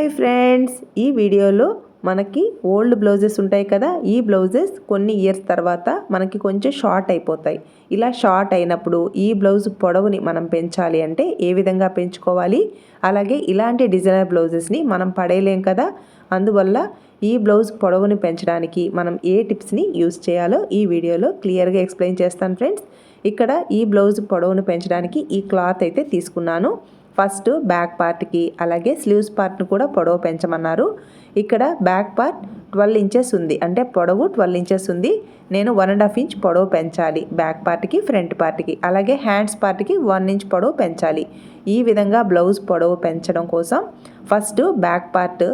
Hi friends. ఈ వీడియోలో మనకి ఓల్డ్ బ్లౌజెస్ ఉంటాయి కదా ఈ బ్లౌజెస్ కొన్ని ఇయర్స్ తర్వాత మనకి కొంచెం షార్ట్ అయిపోతాయి. ఇలా షార్ట్ అయినప్పుడు ఈ బ్లౌజ్ పొడవుని మనం పెంచాలి అంటే ఏ విధంగా పెంచుకోవాలి? అలాగే ఇలాంటి డిజైనర్ బ్లౌజెస్ని మనం పడేయలేం కదా అందువల్ల ఈ బ్లౌజ్ పొడవుని పెంచడానికి మనం ఏ టిప్స్ని యూస్ చేయాలో ఈ వీడియోలో క్లియర్గా ఎక్స్ప్లెయిన్ చేస్తాను ఫ్రెండ్స్. ఇక్కడ ఈ బ్లౌజ్ పొడవును పెంచడానికి ఈ క్లాత్ అయితే తీసుకున్నాను. ఫస్ట్ బ్యాక్ పార్ట్కి అలాగే స్లీవ్స్ పార్ట్ను కూడా పొడవు పెంచమన్నారు. ఇక్కడ బ్యాక్ పార్ట్ ట్వెల్వ్ ఇంచెస్ ఉంది. అంటే పొడవు ట్వెల్వ్ ఇంచెస్ ఉంది. నేను వన్ అండ్ హాఫ్ ఇంచ్ పొడవు పెంచాలి బ్యాక్ పార్ట్కి ఫ్రంట్ పార్ట్కి. అలాగే హ్యాండ్స్ పార్ట్కి వన్ ఇంచ్ పొడవు పెంచాలి. ఈ విధంగా బ్లౌజ్ పొడవు పెంచడం కోసం ఫస్ట్ బ్యాక్ పార్ట్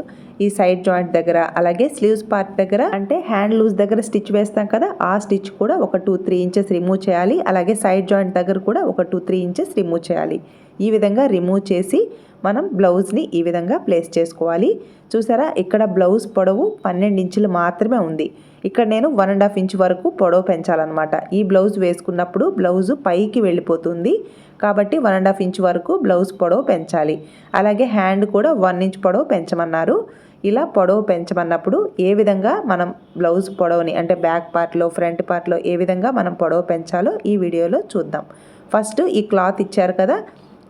ఈ సైడ్ జాయింట్ దగ్గర అలాగే స్లీవ్స్ పార్ట్ దగ్గర అంటే హ్యాండ్ లూజ్ దగ్గర స్టిచ్ వేస్తాం కదా ఆ స్టిచ్ కూడా ఒక టూ త్రీ ఇంచెస్ రిమూవ్ చేయాలి. అలాగే సైడ్ జాయింట్ దగ్గర కూడా ఒక టూ త్రీ ఇంచెస్ రిమూవ్ చేయాలి. ఈ విధంగా రిమూవ్ చేసి మనం బ్లౌజ్ని ఈ విధంగా ప్లేస్ చేసుకోవాలి. చూసారా? ఇక్కడ బ్లౌజ్ పొడవు పన్నెండు ఇంచులు మాత్రమే ఉంది. ఇక్కడ నేను వన్ అండ్ హాఫ్ ఇంచ్ వరకు పొడవు పెంచాలన్నమాట. ఈ బ్లౌజ్ వేసుకున్నప్పుడు బ్లౌజ్ పైకి వెళ్ళిపోతుంది. కాబట్టి వన్ అండ్ హాఫ్ ఇంచ్ వరకు బ్లౌజ్ పొడవు పెంచాలి. అలాగే హ్యాండ్ కూడా వన్ ఇంచ్ పొడవు పెంచమన్నారు. ఇలా పొడవు పెంచమన్నప్పుడు ఏ విధంగా మనం బ్లౌజ్ పొడవుని అంటే బ్యాక్ పార్ట్లో ఫ్రంట్ పార్ట్లో ఏ విధంగా మనం పొడవు పెంచాలో ఈ వీడియోలో చూద్దాం. ఫస్ట్ ఈ క్లాత్ ఇచ్చారు కదా?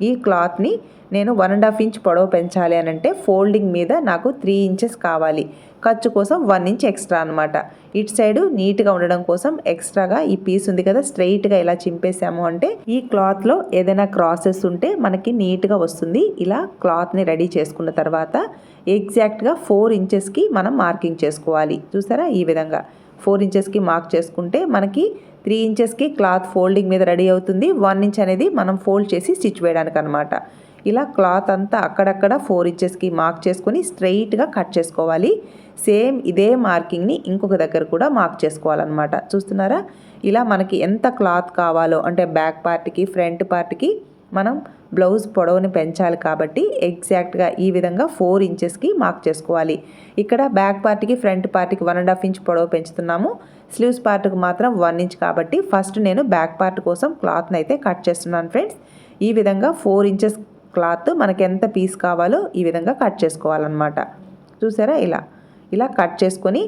ఈ క్లాత్ని నేను వన్ అండ్ హాఫ్ ఇంచ్ పొడవు పెంచాలి అని అంటే ఫోల్డింగ్ మీద నాకు త్రీ ఇంచెస్ కావాలి. ఖర్చు కోసం వన్ ఇంచ్ ఎక్స్ట్రా అనమాట ఇటు సైడ్ నీట్గా ఉండడం కోసం ఎక్స్ట్రాగా ఈ పీస్ ఉంది కదా స్ట్రైట్గా ఇలా చింపేసాము అంటే ఈ క్లాత్లో ఏదైనా క్రాసెస్ ఉంటే మనకి నీట్గా వస్తుంది. ఇలా క్లాత్ని రెడీ చేసుకున్న తర్వాత ఎగ్జాక్ట్గా ఫోర్ ఇంచెస్కి మనం మార్కింగ్ చేసుకోవాలి. చూసారా? ఈ విధంగా ఫోర్ ఇంచెస్కి మార్క్ చేసుకుంటే మనకి త్రీ ఇంచెస్కి క్లాత్ ఫోల్డింగ్ మీద రెడీ అవుతుంది. వన్ ఇంచ్ అనేది మనం ఫోల్డ్ చేసి స్టిచ్ వేయడానికి అనమాట ఇలా క్లాత్ అంతా అక్కడక్కడ ఫోర్ ఇంచెస్కి మార్క్ చేసుకొని స్ట్రైట్గా కట్ చేసుకోవాలి. సేమ్ ఇదే మార్కింగ్ని ఇంకొక దగ్గర కూడా మార్క్ చేసుకోవాలన్నమాట. చూస్తున్నారా? ఇలా మనకి ఎంత క్లాత్ కావాలో అంటే బ్యాక్ పార్ట్కి ఫ్రంట్ పార్ట్కి మనం బ్లౌజ్ పొడవుని పెంచాలి కాబట్టి ఎగ్జాక్ట్గా ఈ విధంగా ఫోర్ ఇంచెస్కి మార్క్ చేసుకోవాలి. ఇక్కడ బ్యాక్ పార్ట్కి ఫ్రంట్ పార్ట్కి వన్ అండ్ హాఫ్ ఇంచ్ పొడవు పెంచుతున్నాము. స్లీవ్స్ పార్ట్కి మాత్రం వన్ ఇంచ్ కాబట్టి ఫస్ట్ నేను బ్యాక్ పార్ట్ కోసం క్లాత్ని అయితే కట్ చేస్తున్నాను ఫ్రెండ్స్. ఈ విధంగా ఫోర్ ఇంచెస్ క్లాత్ మనకి ఎంత పీస్ కావాలో ఈ విధంగా కట్ చేసుకోవాలన్నమాట. చూసారా ఇలా? ఇలా కట్ చేసుకొని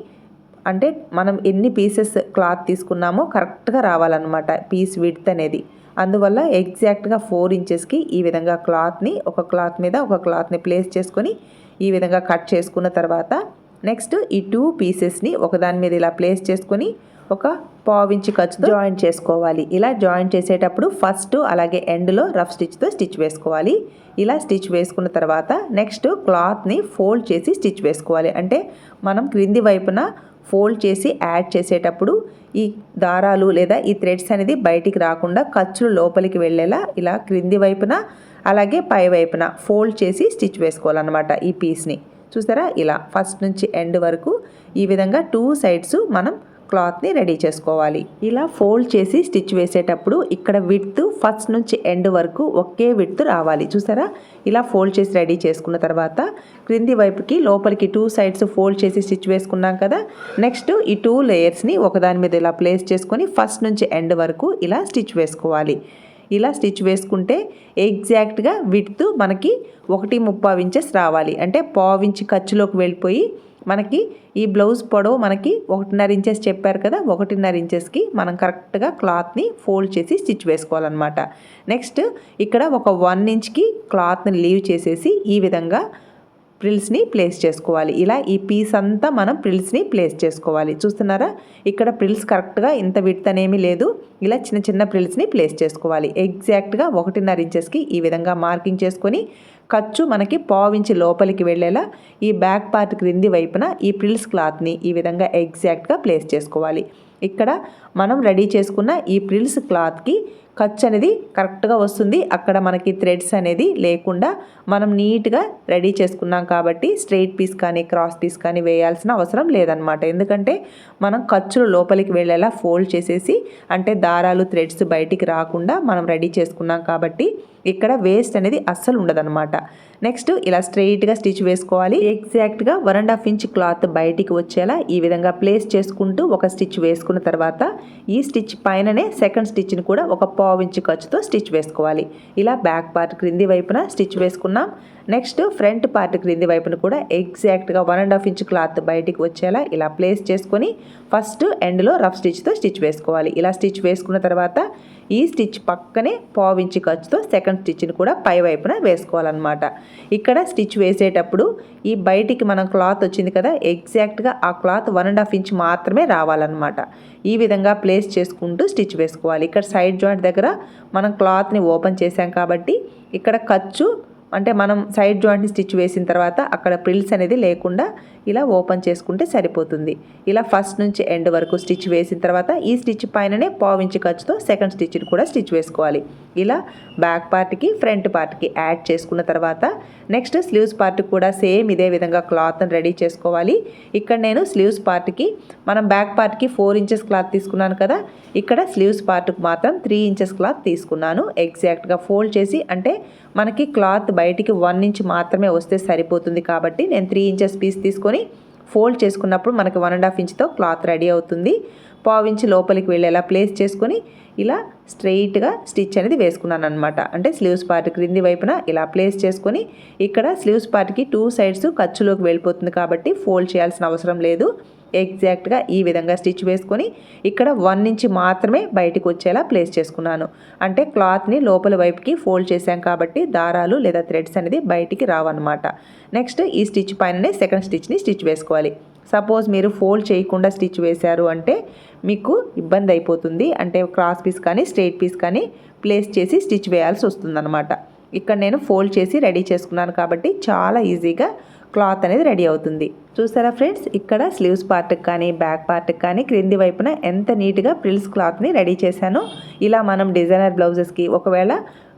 అంటే మనం ఎన్ని పీసెస్ క్లాత్ తీసుకున్నామో కరెక్ట్గా రావాలన్నమాట పీస్ విడ్త్ అనేది. అందువల్ల ఎగ్జాక్ట్గా ఫోర్ ఇంచెస్కి ఈ విధంగా క్లాత్ని ఒక క్లాత్ మీద ఒక క్లాత్ని ప్లేస్ చేసుకొని ఈ విధంగా కట్ చేసుకున్న తర్వాత నెక్స్ట్ ఈ టూ పీసెస్ని ఒకదాని మీద ఇలా ప్లేస్ చేసుకొని ఒక పావించి ఖర్చుతో జాయింట్ చేసుకోవాలి. ఇలా జాయింట్ చేసేటప్పుడు ఫస్ట్ అలాగే ఎండ్లో రఫ్ స్టిచ్తో స్టిచ్ వేసుకోవాలి. ఇలా స్టిచ్ వేసుకున్న తర్వాత నెక్స్ట్ క్లాత్ని ఫోల్డ్ చేసి స్టిచ్ వేసుకోవాలి. అంటే మనం క్రింది వైపున ఫోల్డ్ చేసి యాడ్ చేసేటప్పుడు ఈ దారాలు లేదా ఈ థ్రెడ్స్ అనేది బయటికి రాకుండా ఖర్చులు లోపలికి వెళ్ళేలా ఇలా క్రింది వైపున అలాగే పై వైపున ఫోల్డ్ చేసి స్టిచ్ వేసుకోవాలన్నమాట ఈ పీస్ని. చూసారా? ఇలా ఫస్ట్ నుంచి ఎండ్ వరకు ఈ విధంగా టూ సైడ్స్ మనం క్లాత్ని రెడీ చేసుకోవాలి. ఇలా ఫోల్డ్ చేసి స్టిచ్ వేసేటప్పుడు ఇక్కడ విడ్త్ ఫస్ట్ నుంచి ఎండ్ వరకు ఒకే విడ్త్ రావాలి. చూసారా? ఇలా ఫోల్డ్ చేసి రెడీ చేసుకున్న తర్వాత క్రింది వైపుకి లోపలికి టూ సైడ్స్ ఫోల్డ్ చేసి స్టిచ్ వేసుకున్నాం కదా? నెక్స్ట్ ఈ టూ లేయర్స్ని ఒకదాని మీద ఇలా ప్లేస్ చేసుకొని ఫస్ట్ నుంచి ఎండ్ వరకు ఇలా స్టిచ్ వేసుకోవాలి. ఇలా స్టిచ్ వేసుకుంటే ఎగ్జాక్ట్గా విడ్త్ మనకి ఒకటి ముప్పావు ఇంచెస్ రావాలి. అంటే పావు ఇంచ్ ఖర్చులోకి వెళ్ళిపోయి మనకి ఈ బ్లౌజ్ పొడవు మనకి ఒకటిన్నర ఇంచెస్ చెప్పారు కదా ఒకటిన్నర ఇంచెస్కి మనం కరెక్ట్గా క్లాత్ని ఫోల్డ్ చేసి స్టిచ్ వేసుకోవాలన్నమాట. నెక్స్ట్ ఇక్కడ ఒక వన్ ఇంచ్కి క్లాత్ని లీవ్ చేసేసి ఈ విధంగా ప్రిల్స్ని ప్లేస్ చేసుకోవాలి. ఇలా ఈ పీస్ అంతా మనం ప్రిల్స్ని ప్లేస్ చేసుకోవాలి. చూస్తున్నారా? ఇక్కడ ప్రిల్స్ కరెక్ట్గా ఇంత విడ్త్ అనేమి లేదు. ఇలా చిన్న చిన్న ప్రిల్స్ని ప్లేస్ చేసుకోవాలి. ఎగ్జాక్ట్గా ఒకటిన్నర ఇంచెస్కి ఈ విధంగా మార్కింగ్ చేసుకొని ఖర్చు మనకి పావించి లోపలికి వెళ్ళేలా ఈ బ్యాక్ పార్ట్ క్రింది వైపున ఈ ప్రిల్స్ క్లాత్ని ఈ విధంగా ఎగ్జాక్ట్గా ప్లేస్ చేసుకోవాలి. ఇక్కడ మనం రెడీ చేసుకున్న ఈ ప్రిల్స్ క్లాత్కి ఖర్చు అనేది కరెక్ట్గా వస్తుంది. అక్కడ మనకి థ్రెడ్స్ అనేది లేకుండా మనం నీట్గా రెడీ చేసుకున్నాం కాబట్టి స్ట్రెయిట్ పీస్ కానీ క్రాస్ పీస్ కానీ వేయాల్సిన అవసరం లేదనమాట ఎందుకంటే మనం ఖర్చులు లోపలికి వెళ్ళేలా ఫోల్డ్ చేసేసి అంటే దారాలు థ్రెడ్స్ బయటికి రాకుండా మనం రెడీ చేసుకున్నాం కాబట్టి ఇక్కడ వేస్ట్ అనేది అస్సలు ఉండదన్నమాట. నెక్స్ట్ ఇలా స్ట్రెయిట్గా స్టిచ్ వేసుకోవాలి. ఎగ్జాక్ట్గా one and half inch cloth బయటికి వచ్చేలా ఈ విధంగా ప్లేస్ చేసుకుంటూ ఒక స్టిచ్ వేసుకున్న తర్వాత ఈ స్టిచ్ పైననే సెకండ్ స్టిచ్ని కూడా ఒక పావు ఇంచ్ ఖర్చుతో స్టిచ్ వేసుకోవాలి. ఇలా బ్యాక్ పార్ట్ క్రింది వైపున స్టిచ్ వేసుకున్నాం. నెక్స్ట్ ఫ్రంట్ పార్ట్ క్రింది వైపున కూడా ఎగ్జాక్ట్గా one and half inch cloth బయటికి వచ్చేలా ఇలా ప్లేస్ చేసుకొని ఫస్ట్ ఎండ్లో రఫ్ స్టిచ్తో స్టిచ్ వేసుకోవాలి. ఇలా స్టిచ్ వేసుకున్న తర్వాత ఈ స్టిచ్ పక్కనే పావించి ఖర్చుతో సెకండ్ స్టిచ్ని కూడా పై వైపున వేసుకోవాలన్నమాట. ఇక్కడ స్టిచ్ వేసేటప్పుడు ఈ బయటికి మనం క్లాత్ వచ్చింది కదా ఎగ్జాక్ట్గా ఆ cloth one and half inch మాత్రమే రావాలన్నమాట. ఈ విధంగా ప్లేస్ చేసుకుంటూ స్టిచ్ వేసుకోవాలి. ఇక్కడ సైడ్ జాయింట్ దగ్గర మనం క్లాత్ని ఓపెన్ చేసాం కాబట్టి ఇక్కడ ఖర్చు అంటే మనం సైడ్ జాయింట్ని స్టిచ్ వేసిన తర్వాత అక్కడ ప్రిల్స్ అనేది లేకుండా ఇలా ఓపెన్ చేసుకుంటే సరిపోతుంది. ఇలా ఫస్ట్ నుంచి ఎండ్ వరకు స్టిచ్ వేసిన తర్వాత ఈ స్టిచ్ పైననే పావించి ఖర్చుతో సెకండ్ స్టిచ్ని కూడా స్టిచ్ వేసుకోవాలి. ఇలా బ్యాక్ పార్ట్కి ఫ్రంట్ పార్ట్కి యాడ్ చేసుకున్న తర్వాత నెక్స్ట్ స్లీవ్స్ పార్ట్ కూడా సేమ్ ఇదే విధంగా క్లాత్ని రెడీ చేసుకోవాలి. ఇక్కడ నేను స్లీవ్స్ పార్ట్కి మనం బ్యాక్ పార్ట్కి ఫోర్ ఇంచెస్ క్లాత్ తీసుకున్నాను కదా ఇక్కడ స్లీవ్స్ పార్ట్కి మాత్రం త్రీ ఇంచెస్ క్లాత్ తీసుకున్నాను. ఎగ్జాక్ట్గా ఫోల్డ్ చేసి అంటే మనకి క్లాత్ బయటికి వన్ ఇంచ్ మాత్రమే వస్తే సరిపోతుంది కాబట్టి నేను త్రీ ఇంచెస్ పీస్ తీసుకొని తీసుకొని ఫోల్డ్ చేసుకున్నప్పుడు మనకి వన్ అండ్ హాఫ్ ఇంచ్తో క్లాత్ రెడీ అవుతుంది. పావించి లోపలికి వెళ్ళేలా ప్లేస్ చేసుకొని ఇలా స్ట్రెయిట్గా స్టిచ్ అనేది వేసుకున్నాను అనమాట అంటే స్లీవ్స్ పార్ట్ క్రింది వైపున ఇలా ప్లేస్ చేసుకొని ఇక్కడ స్లీవ్స్ పార్ట్కి టూ సైడ్స్ ఖర్చులోకి వెళ్ళిపోతుంది కాబట్టి ఫోల్డ్ చేయాల్సిన అవసరం లేదు. ఎగ్జాక్ట్గా ఈ విధంగా స్టిచ్ వేసుకొని ఇక్కడ వన్ ఇంచ్ మాత్రమే బయటికి వచ్చేలా ప్లేస్ చేసుకున్నాను. అంటే క్లాత్ని లోపల వైపుకి ఫోల్డ్ చేశాం కాబట్టి దారాలు లేదా థ్రెడ్స్ అనేది బయటికి రావన్నమాట. నెక్స్ట్ ఈ స్టిచ్ పైననే సెకండ్ స్టిచ్ని స్టిచ్ వేసుకోవాలి. సపోజ్ మీరు ఫోల్డ్ చేయకుండా స్టిచ్ వేశారు అంటే మీకు ఇబ్బంది అయిపోతుంది. అంటే క్రాస్ పీస్ కానీ స్ట్రైట్ పీస్ కానీ ప్లేస్ చేసి స్టిచ్ వేయాల్సి వస్తుందన్నమాట. ఇక్కడ నేను ఫోల్డ్ చేసి రెడీ చేసుకున్నాను కాబట్టి చాలా ఈజీగా క్లాత్ అనేది రెడీ అవుతుంది. చూసారా ఫ్రెండ్స్? ఇక్కడ స్లీవ్స్ పార్ట్కి కానీ బ్యాక్ పార్ట్కి కానీ క్రింది వైపున ఎంత నీట్గా ప్రిల్స్ క్లాత్ని రెడీ చేశానో. ఇలా మనం డిజైనర్ బ్లౌజెస్కి ఒకవేళ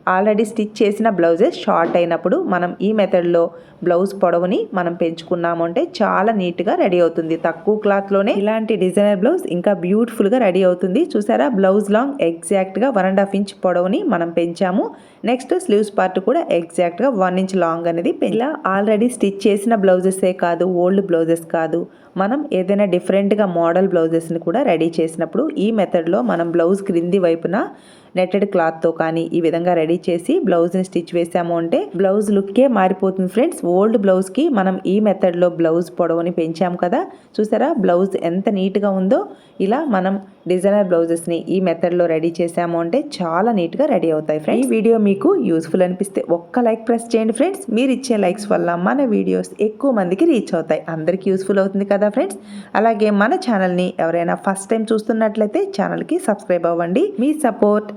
ఆల్రెడీ స్టిచ్ చేసిన బ్లౌజెస్ షార్ట్ అయినప్పుడు మనం ఈ మెథడ్లో బ్లౌజ్ పొడవుని మనం పెంచుకున్నాము అంటే చాలా నీట్గా రెడీ అవుతుంది. తక్కువ క్లాత్లోనే ఇలాంటి డిజైనర్ బ్లౌజ్ ఇంకా బ్యూటిఫుల్గా రెడీ అవుతుంది. చూసారా? బ్లౌజ్ లాంగ్ ఎగ్జాక్ట్గా వన్ అండ్ హాఫ్ ఇంచ్ పొడవుని మనం పెంచాము. నెక్స్ట్ స్లీవ్స్ పార్ట్ కూడా ఎగ్జాక్ట్గా వన్ ఇంచ్ లాంగ్ అనేది ఇలా ఆల్రెడీ స్టిచ్ చేసిన బ్లౌజెసే కాదు ఓల్డ్ బ్లౌజెస్ కాదు. మనం ఏదైనా డిఫరెంట్గా మోడల్ బ్లౌజెస్ని కూడా రెడీ చేసినప్పుడు ఈ మెథడ్లో మనం బ్లౌజ్ క్రింది వైపున నెట్టెడ్ క్లాత్తో కానీ ఈ విధంగా రెడీ చేసి బ్లౌజ్ని స్టిచ్ వేసాము అంటే బ్లౌజ్ లుక్కే మారిపోతుంది ఫ్రెండ్స్. ఓల్డ్ బ్లౌజ్కి మనం ఈ మెథడ్లో బ్లౌజ్ పొడవుని పెంచాము కదా. చూసారా? బ్లౌజ్ ఎంత నీట్గా ఉందో ఇలా మనం డిజైనర్ బ్లౌజెస్ని ఈ మెథడ్లో రెడీ చేసాము అంటే చాలా నీట్గా రెడీ అవుతాయి ఫ్రెండ్స్. ఈ వీడియో మీకు యూస్ఫుల్ అనిపిస్తే ఒక్క లైక్ ప్రెస్ చేయండి ఫ్రెండ్స్. మీరు ఇచ్చే లైక్స్ వల్ల మన వీడియోస్ ఎక్కువ మందికి రీచ్ అవుతాయి. అందరికీ యూస్ఫుల్ అవుతుంది కదా ఫ్రెండ్స్. అలాగే మన ఛానల్ని ఎవరైనా ఫస్ట్ టైం చూస్తున్నట్లయితే ఛానల్కి సబ్స్క్రైబ్ అవ్వండి. మీ సపోర్ట్